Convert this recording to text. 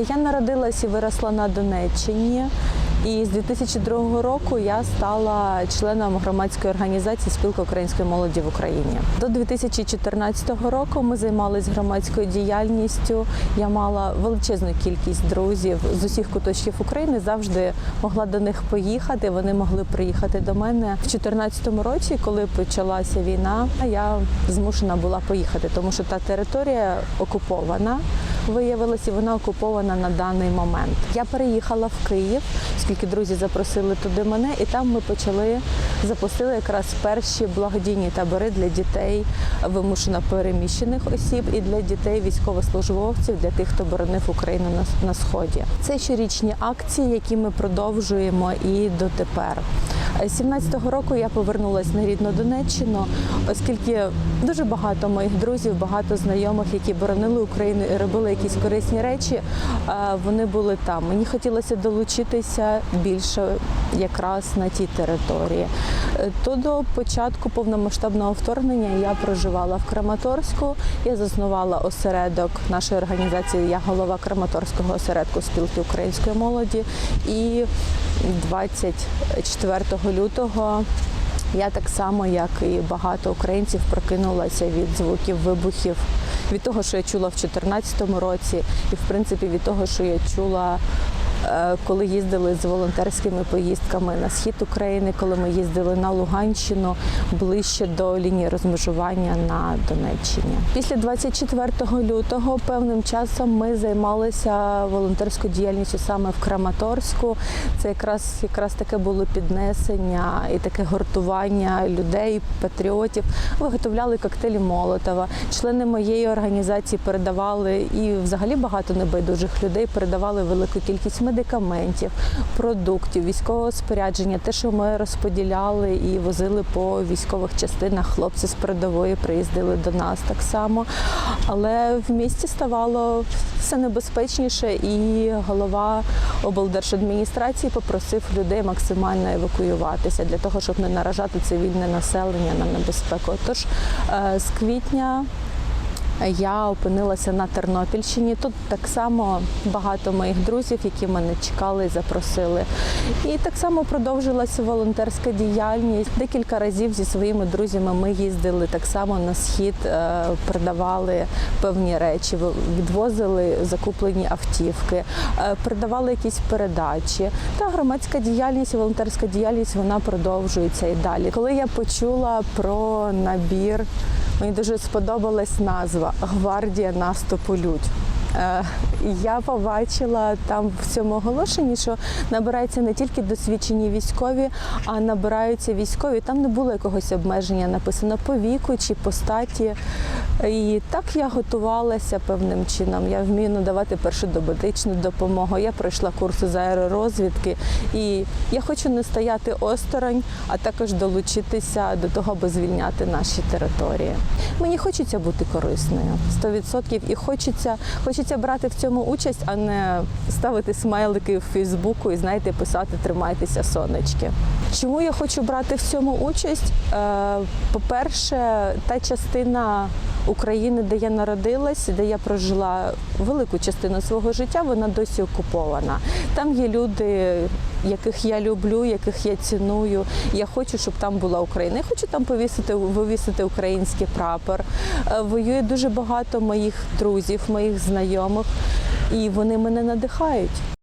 Я народилась і виросла на Донеччині. І з 2002 року я стала членом громадської організації Спілка української молоді в Україні. До 2014 року ми займалися громадською діяльністю. Я мала величезну кількість друзів з усіх куточків України. Завжди могла до них поїхати. Вони могли приїхати до мене в 2014 році, коли почалася війна. Я змушена була поїхати, тому що та територія окупована виявилася, і вона окупована на даний момент. Я переїхала в Київ, оскільки друзі запросили туди мене, і там ми почали запустили якраз перші благодійні табори для дітей вимушено переміщених осіб і для дітей військовослужбовців, для тих, хто боронив Україну на сході. Це щорічні акції, які ми продовжуємо і дотепер. З 17-го року я повернулася на рідну Донеччину, оскільки дуже багато моїх друзів, багато знайомих, які боронили Україну і робили якісь корисні речі, е, вони були там. Мені хотілося долучитися більше якраз на тій території. Е, То до початку повномасштабного вторгнення я проживала в Краматорську. Я заснувала осередок нашої організації. Я голова Краматорського осередку спілки української молоді. І 24 лютого я так само, як і багато українців, прокинулася від звуків вибухів, від того, що я чула в 2014 році, і в принципі від того, що я чула. Е, Коли їздили з волонтерськими поїздками на схід України, коли ми їздили на Луганщину ближче до лінії розмежування на Донеччині. Після 24 лютого певним часом ми займалися волонтерською діяльністю саме в Краматорську. Це якраз якраз таке було піднесення і таке гуртування людей, патріотів. Виготовляли коктейлі Молотова. Члени моєї організації передавали і взагалі багато небайдужих людей передавали велику кількість медикаментів, продуктів, військового спорядження, те, що ми розподіляли і возили по військових частинах. Хлопці з передової приїздили до нас так само. Але в місті ставало все небезпечніше, і голова облдержадміністрації попросив людей максимально евакуюватися для того, щоб не наражати цивільне населення на небезпеку. Тож е, з квітня я опинилася на Тернопільщині. Тут так само багато моїх друзів, які мене чекали і запросили. І так само продовжилася волонтерська діяльність. Декілька разів зі своїми друзями ми їздили так само на схід, е, продавали певні речі, відвозили закуплені автівки, е, передавали якісь передачі. Та громадська діяльність, волонтерська діяльність вона продовжується і далі. Коли я почула про набір. Мені дуже сподобалась назва Гвардія наступу людь. Е, Я побачила там в цьому оголошенні, що набираються не тільки досвідчені військові, а набираються військові. Там не було якогось обмеження написано по віку чи по статі. І так я готувалася певним чином. Я вмію надавати першу домедичну допомогу. Я пройшла курси з аеророзвідки. І я хочу не стояти осторонь, а також долучитися до того, аби звільняти наші території. Мені хочеться бути корисною 100% і хочеться, хочеться брати в цьому участь, а не ставити смайлики в Фейсбуку і знаєте, писати Тримайтеся сонечки. Чому я хочу брати в цьому участь? Е, По-перше, та частина України, де я народилась, де я прожила велику частину свого життя, вона досі окупована. Там є люди, яких я люблю, яких я ціную. Я хочу, щоб там була Україна. Я хочу там повісити, вивісити український прапор. Е, Воює дуже багато моїх друзів, моїх знайомих, і вони мене надихають.